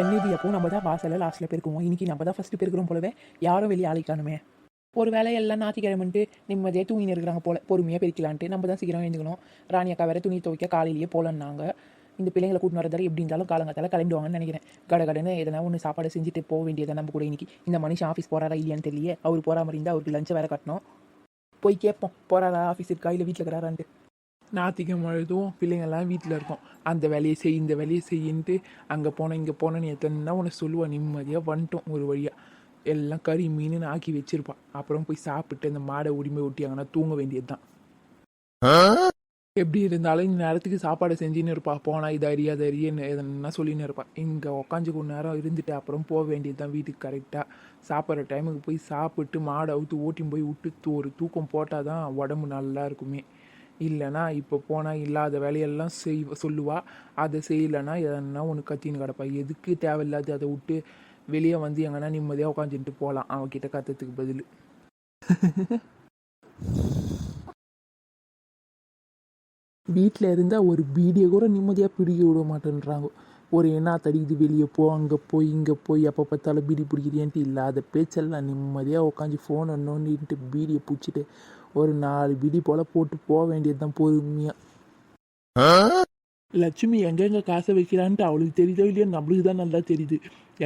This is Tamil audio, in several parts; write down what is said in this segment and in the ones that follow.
என்ன இது நம்ம தான் வாசலில் லாஸ்ட்டில் பெருக்குவோம். இன்றைக்கி நம்ம தான் ஃபஸ்ட்டு பெருக்கிறோம் போலவே யாரும் வெளியே ஆளிக்கானுமே ஒரு வேலை எல்லாம் ஞாத்திக்கிழமைன்ட்டு நிம்மதியாக தூங்கின்னு இருக்கிறாங்க போல பொறுமையாக பெருக்கலான்ட்டு நம்ம தான் சீக்கிரம் எழுந்துக்கணும். ராணி அக்கா வேறு துணி துவைக்க காலையிலேயே போலன்னாங்க. இந்த பிள்ளைங்களை கூட்டின்னு வரதால எப்படி இருந்தாலும் காலங்காத்தால கிளம்பிடுவாங்கன்னு நினைக்கிறேன். கடை கடன்னு எதனா ஒன்று சாப்பாடு செஞ்சுட்டு போக வேண்டியதை நம்ம கூட இன்னைக்கு. இந்த மனுஷன் ஆஃபீஸ் போகிறாரா இல்லையான்னு தெரியல. அவர் போகிற மாதிரி இருந்தால் அவருக்கு லஞ்சம் வேறு கட்டணும். போய் கேட்போம். போகிறாரா ஆஃபீஸ் இருக்கா இல்லை வீட்டில் இருக்கிறாரான்ட்டு. ஞாத்திக்கிழமை அழுதும் பிள்ளைங்கள்லாம் வீட்டில் இருக்கும். அந்த வேலையை செய் இந்த வேலையை செய்யின்ட்டு அங்கே போனேன் இங்கே போனேன்னு எத்தனை உனக்கு சொல்லுவான் நிம்மதியாக வந்துட்டோம் ஒரு வழியாக எல்லாம் கறி மீன் ஆக்கி வச்சிருப்பான் அப்புறம் போய் சாப்பிட்டு அந்த மாடை உரிமை ஒட்டியாங்கன்னா தூங்க வேண்டியது தான் எப்படி இருந்தாலும் இந்த நேரத்துக்கு சாப்பாடு செஞ்சுன்னு இருப்பா. போனா இது அறிய அது அறியன்னு எதனா சொல்லின்னு இருப்பா. இங்கே உக்காஞ்சு கொஞ்ச நேரம் இருந்துட்டு அப்புறம் போக வேண்டியது தான் வீட்டுக்கு கரெக்டாக சாப்பிட்ற டைமுக்கு போய் சாப்பிட்டு மாடை அவுத்து ஓட்டின்னு போய் விட்டு தூ- ஒரு தூக்கம் போட்டால் தான் உடம்பு நல்லா இருக்குமே. இல்லைனா இப்போ போனால் இல்லாத வேலையெல்லாம் செய் சொல்லுவா. அதை செய்யலைன்னா எதனா ஒன்று கத்தின்னு கிடப்பா. எதுக்கு தேவையில்லாது அதை விட்டு வெளியே வந்து எங்கன்னா நிம்மதியாக உட்காந்துட்டு போகலாம் அவகிட்ட கத்துறதுக்கு பதில். வீட்டில் இருந்தால் ஒரு பீடியை கூட நிம்மதியாக பிடிக்க விட மாட்டேன்றாங்க. ஒரு என்ன தடிக்குது வெளியே போ அங்கே போய் இங்கே போய் எப்போ பார்த்தாலும் பீடி பிடிக்கிறியன்ட்டு இல்லாத பேச்செல்லாம் நிம்மதியாக உட்காந்து ஃபோனை நோண்டிட்டு பீடியை பிடிச்சிட்டு ஒரு நாலு பீடி போல் போட்டு போக வேண்டியது தான் பொறுமையாக லட்சுமி எங்கெங்க காசை வைக்கிறான்ட்டு அவளுக்கு தெரியுதோ இல்லையோ நம்மளுக்கு தான் நல்லா தெரியுது.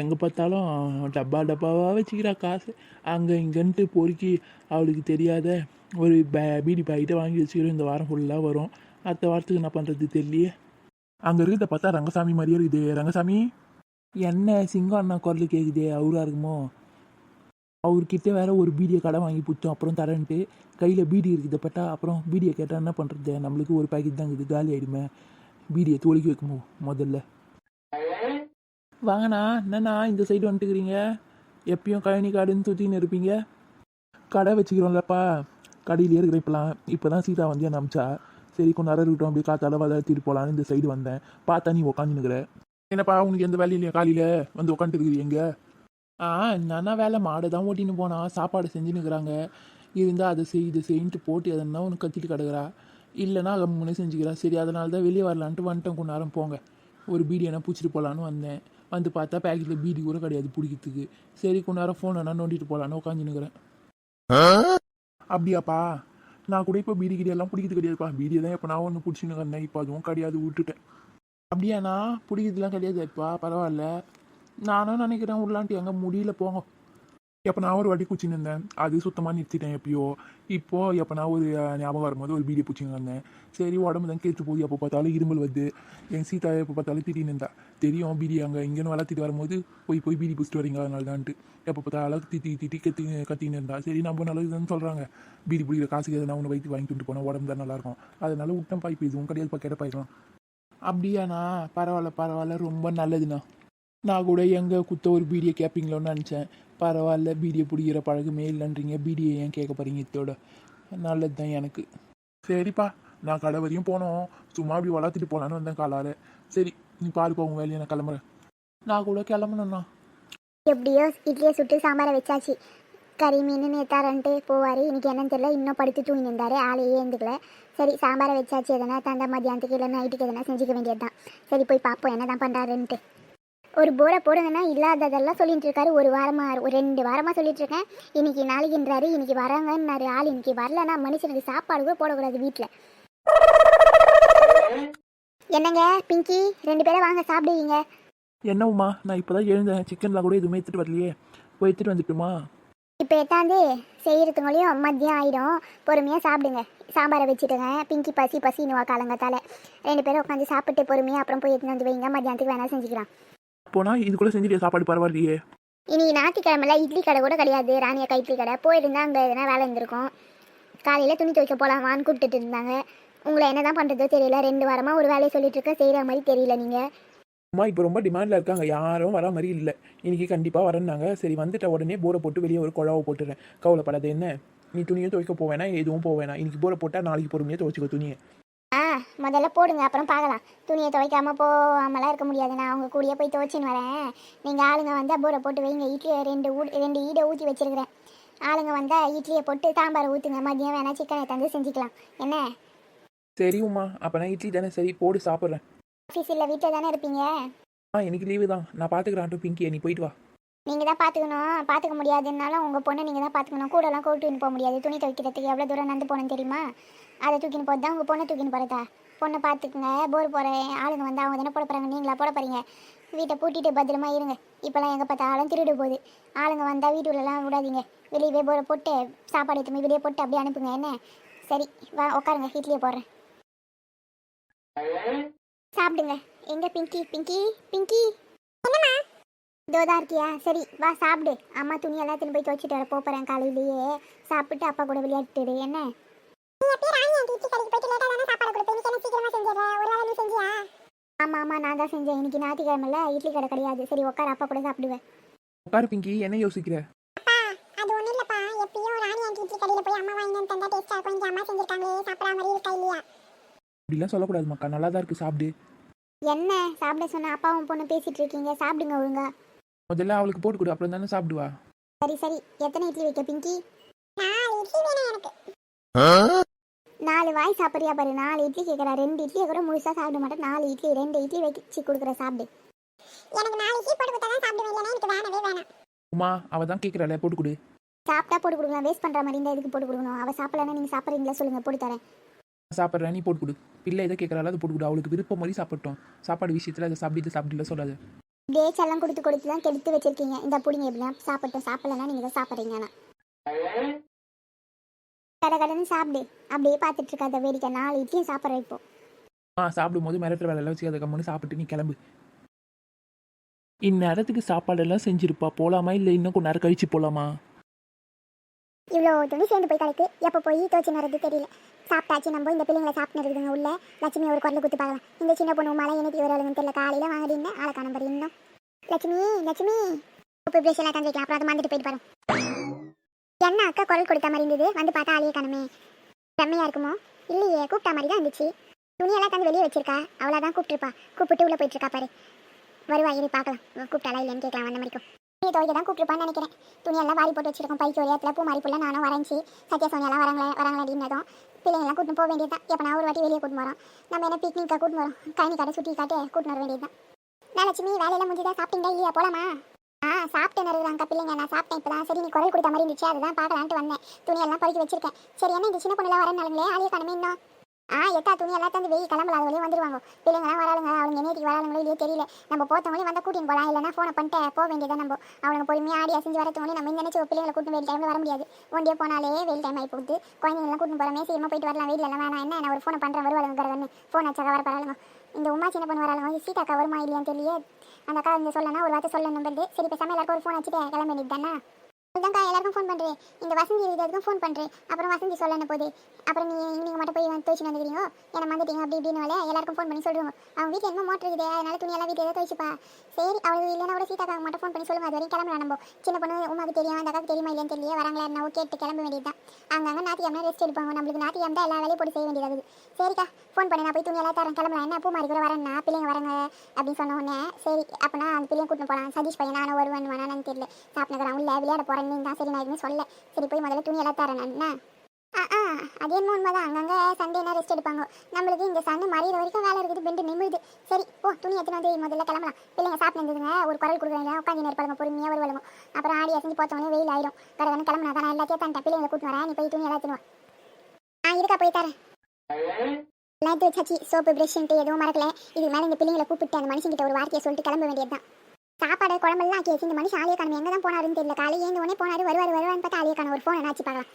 எங்கே பார்த்தாலும் டப்பா டப்பாவாக வச்சுக்கிறா காசு? அங்கே இங்கன்ட்டு பொறுக்கி அவளுக்கு தெரியாத ஒரு பே பீடி பாக்கெட்டை வாங்கி வச்சுக்கிறோம். இந்த வாரம் ஃபுல்லாக வரும். அடுத்த வாரத்துக்கு என்ன பண்ணுறது தெரியலையே. அங்கே இருக்கிறத பார்த்தா ரங்கசாமி மாதிரியே இருக்குது. ரங்கசாமி? என்ன சிங்கம் அண்ணா குரல் கேட்குதே அவரா இருக்குமோ? அவர்கிட்ட வேற ஒரு பீடியை கடை வாங்கி பிடிச்சோம் அப்புறம் தரேன்ட்டு. கையில் பீடி இருக்குது பட்டா அப்புறம் பீடியை கேட்டால் என்ன பண்ணுறது நம்மளுக்கு ஒரு பேக்கெட் தான் இருக்குது. காலி ஆகிடுமே பீடியை தோலிக்கி வைக்குமோ? முதல்ல. வாங்கண்ணா. என்னண்ணா இந்த சைடு வந்துட்டுக்கிறீங்க? எப்பயும் கழனி காடுன்னு சுற்றின்னு இருப்பீங்க. கடை வச்சுக்கிறோம்லப்பா. கடையிலே இருக்கிற இப்போலாம் இப்போ தான் சீதா வந்து என்ன அமிச்சா. சரி கொஞ்சம் நேரம் இருக்கட்டும். அப்படியே காத்தால வளர்த்திட்டு போகலான்னு இந்த சைடு வந்தேன். பார்த்தா நீ உக்காந்துனுக்குற என்னப்பா உனக்கு எந்த வேலையும் இல்லையா காலையில்? வந்து உட்காந்துட்டு இருக்கிறீங்க ஆ நானா வேலை மாடை தான் ஓட்டின்னு போனா சாப்பாடு செஞ்சுன்னு இருக்கிறாங்க இருந்தால் அதை செய் இதை செய்யின்ட்டு போட்டு எதனா ஒன்று கத்திட்டு கிடக்குறா. இல்லைன்னா கம்முன்னு செஞ்சுக்கிறா. சரி அதனால தான் வெளியே வரலான்ட்டு வந்துட்டேன் கொஞ்ச நேரம் போங்க. ஒரு பீடி என்ன பிடிச்சிட்டு போகலான்னு வந்தேன். வந்து பார்த்தா பேக்கெட்டில் பீடி கூட கிடையாது பிடிக்கிறதுக்கு. சரி கொஞ்ச நேரம் ஃபோன் வேணா நோண்டிட்டு போகலான்னு உட்காந்துனுக்குறேன் அப்படியாப்பா நான் கூட இப்போ பீடி கிடி எல்லாம் பிடிக்கிறது கிடையாதுப்பா. பீடியை தான் இப்போ நான் ஒன்று பிடிச்சின்னு இருந்தேன் இப்போ அதுவும் கிடையாது விட்டுட்டேன். அப்படியாண்ணா பிடிக்கிறதுலாம் கிடையாதுப்பா பரவாயில்ல. நானும் நினைக்கிறேன் உள்ளாண்டி எங்கே முடியல போங்க. எப்போ நான் ஒரு வாட்டி குச்சின்னு இருந்தேன். அது சுத்தமாக நிறுத்திட்டேன் எப்பயோ. இப்போ எப்போ நான் ஒரு ஞாபகம் வரும்போது ஒரு பீடியை பிடிச்சிங்க இருந்தேன் சரி உடம்பு தான் கேட்டு போகுது. எப்போ பார்த்தாலும் இருமல் வருது. என் சீதா எப்போ பார்த்தாலும் திடீர்னு இருந்தா. தெரியும் பீடி அங்கே இங்கேன்னு வளர்த்திட்டு வரும்போது போய் போய் பீடி பிடிச்சிட்டு வரீங்க அதனால தான்ட்டு எப்போ பார்த்தாலும் திட்டி திட்டி கத்தி கத்தின்னு இருந்தா. சரி நம்ம நல்லதுன்னு சொல்கிறாங்க பீடி பிடிக்கிற காசுக்கு எதனா ஒன்று வைத்து வாங்கி கொண்டு போனால் உடம்பு தான் நல்லாயிருக்கும். அதனால விட்டேன் பாய்ப்பு இதுவும் கிடையாது கேட்ட பாய்க்கலாம். அப்படியாண்ணா? பரவாயில்ல பரவாயில்ல. ரொம்ப நல்லதுண்ணா. நான் கூட எங்கே குத்த ஒரு பீடியை கேட்பீங்களோன்னு நினச்சேன். பரவாயில்ல பீடியை பிடிக்கிற பழக்கமே இல்லைன்றீங்க. பீடியை ஏன் கேட்க போகிறீங்க இதோட நல்லது தான் எனக்கு. சரிப்பா நான் கடை வரையும் போனோம். சும்மா அப்படி வளர்த்துட்டு போகலான்னு வந்தேன் காலால். சரி நீ பாரு உங்கள் வேலையை நான் கிளம்புறேன். நான் கூட கிளம்பணும்ண்ணா. எப்படியோ இட்லியை சுட்டு சாம்பாரை வச்சாச்சு. கறி மீன் நேத்தாரன்ட்டு போவார். இன்னைக்கு என்னன்னு தெரியல இன்னும் படுத்து தூங்கி இருந்தார். ஆளையே ஏந்துக்கல. சரி சாம்பாரை வச்சாச்சு. எதனா தந்த மதியானத்துக்கு இல்லை நைட்டுக்கு எதனா செஞ்சுக்க வேண்டியது தான் சரி போய் பார்ப்போம் என்ன தான் பண்ணுறாருன்ட்டு ஒரு போரை போடுங்கன்னா இல்லாததெல்லாம் சொல்லிட்டு இருக்காரு. ஒரு வாரமாக ஒரு ரெண்டு வாரமாக சொல்லிட்டு இருக்கேன். இன்னைக்கு நாளைக்குன்றாரு இன்னைக்கு வராங்கன்னாரு ஆள். இன்னைக்கு வரலன்னா மனுஷனுக்கு சாப்பாடு கூட போடக்கூடாது வீட்டில் என்னங்க பிங்கி ரெண்டு பேரும் வாங்க சாப்பிடுவீங்க? என்ன உமா நான் இப்போ தான் எழுந்தேன் சிக்கன்லாம் கூட எதுவுமே எடுத்துகிட்டு வரலையே. போய் எடுத்துகிட்டு வந்துட்டுமா? இப்போ எத்தாந்து செய்கிறதுங்களையும் மதியம் ஆயிடும். பொறுமையாக சாப்பிடுங்க. சாம்பாரை வச்சுட்டுங்க. பிங்கி பசி பசினுவா காலங்கத்தால். ரெண்டு பேரும் உட்காந்து சாப்பிட்டு பொறுமையாக அப்புறம் போய் எடுத்துன்னு வந்து வைங்க. மத்தியானத்துக்கு வேணால் செஞ்சுக்கலாம். போனால் இது கூட செஞ்சுட்டு சாப்பாடு பரவாயில்லையே. இன்னைக்கு ஞாயிற்றுக்கிழமைல இட்லி கடை கூட கிடையாது. ராணி அக்கா இட்லி கடை. போயிருந்தா அங்கே எதனா வேலை இருந்திருக்கும். காலையில் துணி துவைக்க போகலாமான்னு கூப்பிட்டுட்டு இருந்தாங்க. உங்களை என்ன தான் பண்ணுறதோ தெரியல. ரெண்டு வாரமாக ஒரு வேலையை சொல்லிட்டு இருக்க செய்கிற மாதிரி தெரியல நீங்கள் அம்மா இப்போ ரொம்ப டிமாண்டில் இருக்காங்க. யாரும் வர மாதிரி இல்லை. இன்னைக்கு கண்டிப்பாக வரேன்னாங்க. சரி வந்துட்ட உடனே போரை போட்டு வெளியே ஒரு குழாவை போட்டுறேன். கவலைப்படாத என்ன? நீ துணியும் துவைக்க போவேனா எதுவும் போவேனா இன்னைக்கு போரை போட்டால் நாளைக்கு பொறுமையாக துவைச்சிக்கோ துணியை. ஆ முதல்ல போடுங்க அப்புறம் பார்க்கலாம். துணியை துவைக்காம போகாமலாம் இருக்க முடியாது. நான் அவங்க கூடயே போய் துவைச்சின்னு வரேன். நீங்கள் ஆளுங்க வந்தால் போரை போட்டு வைங்க. இட்லியை ரெண்டு ஊ ரெண்டு ஈடை ஊற்றி வச்சிருக்கிறேன். ஆளுங்க வந்தால் இட்லியை போட்டு சாம்பாரை ஊற்றுங்க மதியம் வேணால் சிக்கனை தந்து செஞ்சுக்கலாம். என்ன? சரி உமா. அப்போ நான் இட்லி தானே? சரி போடு சாப்பிட்றேன். ஆஃபீஸ் இல்லை வீட்டில் தானே இருப்பீங்க? ஆ எனக்கு லீவு தான். நான் பார்த்துக்கிறேன் பிங்கி நீ போயிட்டு வா. நீங்கள் தான் பார்த்துக்கணும் பார்த்துக்க முடியாதுன்னாலும் உங்கள் பொண்ணை நீங்கள் தான் பார்த்துக்கணும் கூடலாம் கூட்டின்னு போக முடியாது. துணி துவைக்கிறதுக்கு எவ்வளோ தூரம் நடந்து போகணும் தெரியுமா? அதை தூக்கின்னு போகிறது தான் உங்கள் பொண்ணை தூக்கின்னு போகிறதா பொண்ணை பார்த்துக்குங்க போர் போகிற ஆளுங்க வந்து அவங்க தானே போட போகிறாங்க நீங்களா போட போகிறீங்க வீட்டை பூட்டிட்டு பத்திரமா இருங்க. இப்போலாம் எங்கே பார்த்தாலும் திருடு போகுது. ஆளுங்க வந்தால் வீட்டுக்குள்ளலாம் விடாதீங்க. வெளியவே போரை போட்டு சாப்பாடு எடுத்துமே வெளியே போட்டு அப்படியே அனுப்புங்க. என்ன? சரி வா உட்காருங்க. வீட்லேயே போடுறேன். சாப்பிடுங்க. எங்க பிங்கி? பிங்கி? பிங்கி? என்னம்மா இதோதா இருக்கியா? சரி வா சாப்பிடு. அம்மா துணி எல்லாத்தையும் போய் துவச்சிட்டு வர போறேன் காலையிலேயே. சாப்பிட்டு அப்பா கூட விளையாட்டுடு என்ன? ஆமா ஆமா நான் தான் செஞ்சேன். இன்னைக்கு ஞாயிற்றுக்கிழமைல இட்லி கடை கிடையாது. சரி உட்கார அப்பா கூட சாப்பிடுவேன். உட்காரு பிங்கி. என்ன யோசிக்கிற? அது ஒண்ணும் இல்லப்பா. எப்பயும் ராணி ஆண்டி இட்லி கடையில போய் அம்மா வாங்கி தந்தா டேஸ்டா இருக்கும். இங்க அம்மா செஞ்சிருக்காங்களே சாப்பிடற மாதிரி இருக்கா இல்லையா அப்படிலாம் சொல்லக்கூடாது மக்கா நல்லா தான் இருக்கு. சாப்பிடு. என்ன? சாப்பிட சொன்ன அப்பாவும் பொண்ணு பேசிட்டு இருக்கீங்க. சாப்பிடுங்க ஒழுங்கா. முதல்ல அவளுக்கு போட்டு கொடு அப்புறம் தானே சாப்பிடுவா. சரி சரி. எத்தனை இட்லி வைக்க பிங்கி? நாலு இட்லி வேணும் எனக்கு. நாலு வாய் சாப்பிட்றியா பாரு நாலு இட்லி கேட்குறா ரெண்டு இட்லி கூட முழுசா சாப்பிட மாட்டேன் நாலு இட்லி ரெண்டு இட்லி வச்சு கொடுக்குற சாப்பிடு. எனக்கு நாலு இட்லி போட்டு கொடுத்தா தான் சாப்பிடுவேன் இல்லைன்னா எனக்கு வேணவே வேணாம். உமா அவ தான் கேட்குறாள் போட்டு கொடு. சாப்பிட்டா போட்டு கொடுக்கலாம். வேஸ்ட் பண்ற மாதிரி இருந்தா எதுக்கு போட்டு கொடுக்கணும்? அவ சாப்பிடலன்னா நீங்க சாப்பிட்றீங்களா சொல்லுங்க போட்டு தரேன். சாப்பிட்றேன் நீ போட்டு கொடு. பிள்ளை எதை கேட்குறாள் அதை போட்டு கொடு. அவளுக்கு விருப்பம் மாதிரி சாப்பிட்டோம். சாப்பாடு விஷயத்தில் அதை சாப்பிட்டு இதை சாப்பிடல சொல்லாது டேட்ஸ் எல்லாம் கொடுத்து கொடுத்து தான் கெடுத்து வச்சிருக்கீங்க. இந்த புடிங்க எப்படின்னா சாப்பிட்டோம் சாப்பிடலன்னா நீங்க தான் சாப்பிட்றீங்க கடை கடைன்னு சாப்பிடு. அப்படியே பார்த்துட்டு இருக்காத வேடிக்கை. நாலு இட்லியும் சாப்பிட்ற இப்போ. ஆ சாப்பிடும் போது மிரட்டுற வேலையெல்லாம் வச்சு அதை கம்முன்னு சாப்பிட்டு நீ கிளம்பு. இந்நேரத்துக்கு சாப்பாடெல்லாம் செஞ்சிருப்பா. போலாமா இல்லை இன்னும் கொஞ்ச நேரம் கழிச்சு போலாமா? இவ்வளோ துணி சேர்ந்து போய் கடைக்கு எப்போ போய் தோச்சு நடுறது தெரியல. சாப்பிட்டாச்சு. நம்ம இந்த பிள்ளைங்களை சாப்பிட்டு இருக்குதுங்க உள்ள லட்சுமி ஒரு குரல் குத்து பார்க்கலாம் இந்த சின்ன பொண்ணு மழை எனக்கு வரலுங்கன்னு தெரியல. காலையில் வாங்கிட்டு ஆளை காண பாரு இன்னும். லட்சுமி லட்சுமி. உப்பு பிரஷ் எல்லாம் தந்து வைக்கலாம் அப்புறம் அதை மறந்துட்டு போயிட்டு பாரு. என்ன அக்கா குரல் கொடுத்த மாதிரி இருந்தது? வந்து பார்த்தா ஆளையே காணுமே. செம்மையாக இருக்குமோ? இல்லையே கூப்பிட்டா மாதிரி தான் இருந்துச்சு. துணியெல்லாம் தந்து வெளியே வச்சிருக்கா. அவ்வளோதான் கூப்பிட்டுருப்பா. கூப்பிட்டு உள்ளே போயிட்டு இருக்கா பாரு. வருவா இனி பார்க்கலாம். கூப்பிட்டாலா இல்லைன்னு கேட்கலாம். வந்த மாதிரிக்கும் நீ துவைக்க தான் கூப்பிட்டுருப்பான்னு நினைக்கிறேன். துணியெல்லாம் வாரி போட்டு வச்சிருக்கோம். பைக்கு ஒரு இடத்துல பூ மாறி புள்ள நானும் வரைஞ்சி சத்யா சோனியெல்லாம் வராங்களே வராங்களே அப்படின்னதும் பிள்ளைங்களாம் கூட்டின்னு போக வேண்டியது தான் எப்போ நான் ஒரு வாட்டி வெளியே கூட்டு வரோம் நம்ம என்ன பிக்னிக்காக கூட்டு வரோம் கழனி கடை சுற்றி காட்டு கூட்டு வர வேண்டியது தான் நான் லட்சுமி வேலையெல்லாம் முடிஞ்சதா? சாப்பிட்டீங்களா? இல்லையா? போலாமா? ஆ சாப்பிட்டேன் இருக்கிறாங்க பிள்ளைங்க. நான் சாப்பிட்டேன் இப்போ தான் சரி நீ குரல் கொடுத்த மாதிரி இருந்துச்சு. அதுதான் பார்க்கலான்ட்டு வந்தேன். துணியெல்லாம் பறிக்க வச்சிருக்கேன். சரி என்ன இந்த சின்ன பொண்ணுலாம் வரனாலுங்களே ஆளியே கணமே இன்னும். ஆ எட்டா துணி எல்லாம் தந்து வெயில் கிளம்பல அது வழியே வந்துருவாங்க. பிள்ளைங்களாம் வராளுங்க அவங்க என்னைக்கு வராளுங்களோ இல்லையோ தெரியல. நம்ம போத்தவங்களே வந்தால் கூட்டின்னு போகலாம் இல்லைனா ஃபோனை பண்ணிட்டு போக வேண்டியதான் நம்ம. அவனுங்க பொறுமையாக ஆடி அசைஞ்சு வரத்தவங்களே நம்ம நினைச்சு பிள்ளைங்களை கூட்டின்னு வெயில் டைமில் வர முடியாது. ஒன்றியே போனாலே வெயில் டைம் ஆகி போகுது குழந்தைங்களாம் கூட்டின்னு போகிறோமே சீக்கிரமாக போயிட்டு வரலாம் வெயில் எல்லாம் வேணாம். என்ன நான் ஒரு ஃபோனை பண்ணுறேன் வருவாளுங்க ஃபோன் அச்சாக வர பரவாயில்லைங்க. இந்த உமா சின்ன பொண்ணு வராளுங்க சீதா அக்கா வருமா இல்லையான்னு தெரியல அந்த அக்கா வந்து சொல்லணும் ஒரு வார்த்தை சொல்ல சரி பேசாமல் எல்லாருக்கும் ஒரு ஃபோன் வச்சுட்டு கிளம்ப வேண்டியது தானே அதுதான்க்கா எல்லாருக்கும் ஃபோன் பண்ணுறேன் இந்த வசந்தி இருக்கிறதுக்கும் ஃபோன் பண்ணுறேன் அப்புறம் வசந்தி சொல்லணும் போது. அப்புறம் நீ நீங்கள் மட்டும் போய் வந்து துவைச்சு வந்துக்கிறீங்க? என்ன வந்துட்டீங்க அப்படி இப்படின்னு வேலை எல்லாருக்கும் ஃபோன் பண்ணி சொல்லுவோம் அவன் வீட்டில் என்ன மோட்டர் இருக்குது. அதனால துணி எல்லாம் வீட்டில் துவைச்சுப்பா. சரி அவளுக்கு இல்லைன்னா கூட சீதாக்காக மட்டும் ஃபோன் பண்ணி சொல்லுங்க. அது வரைக்கும் கிளம்பலாம் நம்ம. சின்ன பொண்ணு உமாவுக்கு தெரியும் அந்த அக்காவுக்கு தெரியுமா இல்லையான்னு தெரியல வராங்களா என்ன? கேட்டு கிளம்ப வேண்டியது தான் அங்கங்கே நாத்தியம்னா ரெஸ்ட் எடுப்பாங்க. நம்மளுக்கு நாத்தியம் தான் எல்லா வேலையும் போட்டு செய்ய வேண்டியது சரிக்கா ஃபோன் பண்ணி. நான் போய் துணி எல்லாம் தரேன். கிளம்பலாம். என்ன? பூ மாதிரி கூட வரேன்னா பிள்ளைங்க வராங்க அப்படின்னு சொன்ன உடனே சரி அப்போனா அந்த பிள்ளைங்க கூட்டிட்டு போகலாம் சதீஷ் பையன் நானும் வருவேன் வேணான்னு தெரியல சாப்பிட்டுக்கிறான் உள்ள விளையாட போகிறேன் தான் சரி நான் எதுவுமே சொல்ல சரி போய் முதல்ல துணி எல்லாம் தரேன் நான் ஆ ஆ அது என்ன உண்மைதான். அங்கங்கே சண்டேனா ரெஸ்ட் எடுப்பாங்க. நம்மளுக்கு இந்த சண்டை மறையிற வரைக்கும் வேலை இருக்குது பெண்டு நிமிடுது சரி ஓ துணி எத்தனை வந்து முதல்ல கிளம்பலாம். பிள்ளைங்க சாப்பிட்டு இருந்ததுங்க ஒரு குரல் கொடுக்குறாங்க உட்காந்து இருப்பாங்க பொறுமையாக ஒரு வளமும் அப்புறம் ஆடி அசைஞ்சு போத்தவனே வெயில் ஆயிரும். கடை கிளம்புனா தான் நான் எல்லாத்தையும் தந்துட்டேன் பிள்ளைங்களை கூட்டு வரேன் நீ போய் துணி எல்லாம் எடுத்துன்னு வா. ஆ இருக்கா போய் தரேன். எல்லாம் எடுத்து வச்சாச்சு. சோப்பு பிரஷ்ன்ட்டு எதுவும் மறக்கல. இதுக்கு மேலே இந்த பிள்ளைங்களை கூப்பிட்டு அந்த மனுஷங்கிட்ட ஒரு வார்த்தையை சொல்லிட்டு கிளம்ப வேண்டியதுதான். சாப்பாடு குழம்பெல்லாம் ஆக்கியாச்சு இந்த மனுஷன் ஆலிய காணும் எங்கே தான் போனாருன்னு தெரியல. காலையில் ஏந்து உடனே போனாரு வருவார் வருவான்னு பார்த்தா ஆலிய காணும் ஒரு ஃபோன் என்னாச்சு பார்க்கலாம்.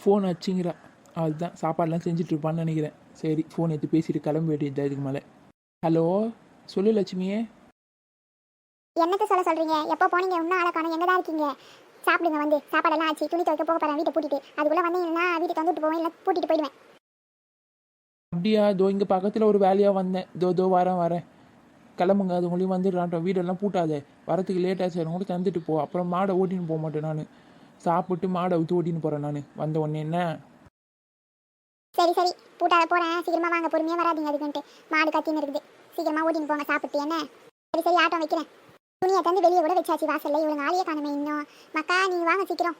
ஃபோன் வச்சிங்கிறா அதுதான் சாப்பாடெல்லாம் செஞ்சுட்டு இருப்பான்னு நினைக்கிறேன். சரி ஃபோன் எடுத்து பேசிட்டு கிளம்ப வேண்டியது இதுக்கு மேலே. ஹலோ சொல்லு லட்சுமியே. என்னத்த சொல்ல சொல்றீங்க? எப்போ போனீங்க? இன்னும் ஆளை காணும். எங்கே தான் இருக்கீங்க? சாப்பிடுங்க வந்து. சாப்பாடெல்லாம் ஆச்சு. துணி துவைக்க போக போகிறேன் வீட்டை பூட்டிட்டு. அதுக்குள்ளே வந்தீங்கன்னா வீட்டுக்கு வந்துட்டு போவேன். இல்லை பூட்டிட்டு போயிடுவேன். அப்படியா? தோ இங்கே பக்கத்தில் ஒரு வேலையாக வந்தேன். தோ தோ வரேன் வரேன். கிளம்புங்க அது உங்களையும் வந்துடுறான்ட்டோம் வீடெல்லாம் பூட்டாதே. வரத்துக்கு லேட் ஆச்சு கூட தந்துட்டு போ. அப்புறம் மாடை ஓட்டின்னு போக மாட்டேன் நான். சாப்பிட்டு மாடை ஊற்றி ஓட்டின்னு போகிறேன் நான். வந்த உடனே என்ன? சரி சரி. பூட்டாத போகிறேன் சீக்கிரமாக வாங்க பொறுமையாக வராதீங்க அதுக்குன்ட்டு மாடு கத்தின்னு இருக்குது. சீக்கிரமாக ஓட்டின்னு போங்க சாப்பிட்டு என்ன? சரி சரி ஆட்டோ வைக்கிறேன். துணியை தந்து வெளியே கூட வச்சாச்சு வாசல்ல. இவங்க ஆளியே காணுமே இன்னும். மக்கா நீங்கள் வாங்க சீக்கிரம்.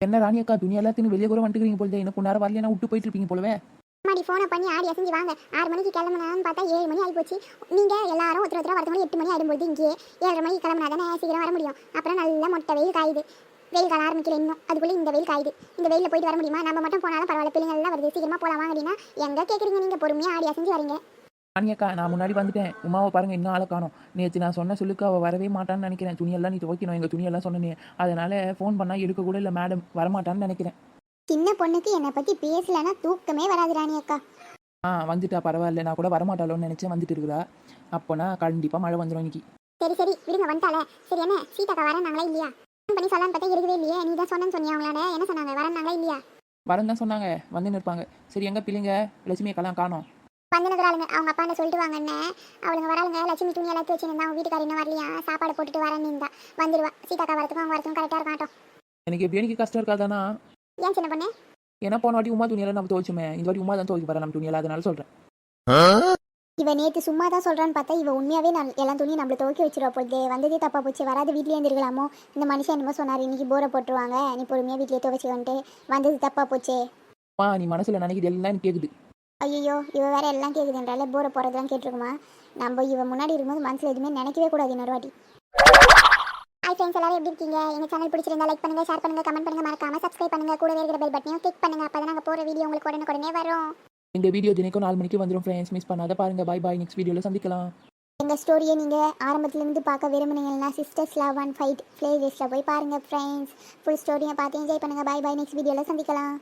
என்ன ராணி அக்கா துணி எல்லாத்தையும் வெளியே கூட வந்துக்கிறீங்க போல இன்னும் நேரம் வரலையா விட்டு போயிட்டு இருப்பீங்க போலவே. மாடி ஃபோனை பண்ணி ஆடி அசைஞ்சு வாங்க. ஆறு மணிக்கு கிளம்புனான்னு பார்த்தா ஏழு மணி ஆகி போச்சு நீங்கள் எல்லாரும் ஒருத்தர் ஒருத்தர் வரது மணி எட்டு மணி ஆயிடும்போது இங்கேயே ஏழரை மணிக்கு கிளம்புனா தானே சீக்கிரம் வர முடியும். அப்புறம் நல்லா மொட்டை வெயில் காயுது. வெயில் காலம் ஆரம்பிக்கல இன்னும். அதுக்குள்ளே இந்த வெயில் காயுது. இந்த வெயிலில் போயிட்டு வர முடியுமா? நம்ம மட்டும் போனாலும் பரவாயில்ல. பிள்ளைங்கள்லாம் வருது. சீக்கிரமாக போகலாம் அப்படின்னா எங்கே கேட்குறீங்க நீங்கள் பொறுமையாக ஆடி அசைஞ்சு வரீங்க. ஆனியக்கா நான் முன்னாடி வந்துட்டேன். உமாவை பாருங்க இன்னும் ஆளை காணும். நேற்று நான் சொன்ன சொல்லுக்கு அவள் வரவே மாட்டான்னு நினைக்கிறேன். துணியெல்லாம் நீ துவைக்கணும். எங்கள் துணியெல்லாம் சொன்னேன். அதனால் ஃபோன் பண்ணால் எடுக்க கூட இல்லை மேடம் வரமாட்டான்னு நினைக்கிறேன். சின்ன பொண்ணுக்கு என்னை பற்றி பேசலைன்னா தூக்கமே வராது ராணி அக்கா. ஆ வந்துட்டா பரவாயில்ல நான் கூட வரமாட்டாளோன்னு நினச்சேன் வந்துட்டு இருக்கிறா அப்போனா கண்டிப்பாக மழை வந்துடும் இன்னைக்கு. சரி சரி விடுங்க வந்துட்டால சரி என்ன? சீதாக்கா வரேன்னாங்களா இல்லையா? ஃபோன் பண்ணி சொல்லலான்னு பார்த்தா இருக்கவே இல்லையே. நீ தான் சொன்னேன்னு சொன்னியா அவங்களால என்ன சொன்னாங்க? வரேன்னாங்களா இல்லையா? வரேன் தான் சொன்னாங்க. வந்துன்னு இருப்பாங்க. சரி எங்கே பிள்ளைங்க? லட்சுமி அக்கெல்லாம் காணோம். வந்துனுக்குறாளுங்க அவங்க அப்பாண்ட சொல்லிட்டு வாங்கன்னு அவளுங்க வராளுங்க. லட்சுமி துணி எல்லாம் வச்சுருந்தா அவங்க வீட்டுக்காரி இன்னும் வரலையா? சாப்பாடு போட்டுட்டு வரேன்னு இருந்தா. வந்துருவா. சீதாக்கா வரதுக்கும் அவங்க வரதுக்கும் கரெக்டாக இருக்காட்டும் எனக்கு எப்படி எனக்கு கஷ்டம் இருக்காதானா? ஏன் சின்ன பொண்ணு? ஏன்னா போன வாட்டி உமா துணியெல்லாம் நம்ம துவைச்சுமே இந்த வாட்டி உமா தான் துவைக்க போகிறேன் நம்ம துணியெல்லாம் அதனால சொல்கிறேன் இவ நேற்று சும்மா தான் சொல்கிறான்னு பார்த்தா இவ உண்மையாகவே நான் எல்லா துணியும் நம்மள துவைக்க வச்சிருவா போகுது வந்ததே தப்பா போச்சு வராது வீட்லேயே இருந்திருக்கலாமோ? இந்த மனுஷன் என்னமோ சொன்னார் இன்னைக்கு போரை போட்டுருவாங்க நீ பொறுமையாக வீட்லேயே துவைச்சிக்கன்ட்டு வந்தது தப்பா போச்சே. அம்மா நீ மனசில் நினைக்கிறது எல்லாம் எனக்கு கேட்குது ஐயோ இவ வேற எல்லாம் கேட்குதுன்றால போரை போகிறதெல்லாம் கேட்டிருக்குமா? நம்ம இவ முன்னாடி இருக்கும்போது மனசில் எதுவுமே நினைக்கவே கூடாது இன்னொரு வாட்டி. ஹாய் ஃப்ரெண்ட்ஸ் எல்லாரும் எப்படி இருக்கீங்க? எங்க சேனல் பிடிச்சிருந்தா லைக் பண்ணுங்க ஷேர் பண்ணுங்க கமெண்ட் பண்ணுங்க மறக்காம சப்ஸ்கிரைப் பண்ணுங்க. கூட இருக்கிற பெல் பட்டனையும் கிளிக் பண்ணுங்க. அப்பதான் நாங்க போற வீடியோ உங்களுக்கு உடனே உடனே வரும். இந்த வீடியோ தினைக்கும் நாலு மணிக்கு வந்துடும் ஃப்ரெண்ட்ஸ் மிஸ் பண்ணாத பாருங்க. பாய் பாய் நெக்ஸ்ட் வீடியோவில் சந்திக்கலாம். எங்க ஸ்டோரியை நீங்க ஆரம்பத்துல இருந்து பார்க்க விரும்புனீங்கன்னா sisters love and fight play லிஸ்ட்ல போய் பாருங்க ஃப்ரெண்ட்ஸ் ஃபுல் ஸ்டோரியை பார்த்து என்ஜாய் பண்ணுங்க. பாய் பாய் நெக்ஸ்ட் வீடியோல சந்திக்கலாம்.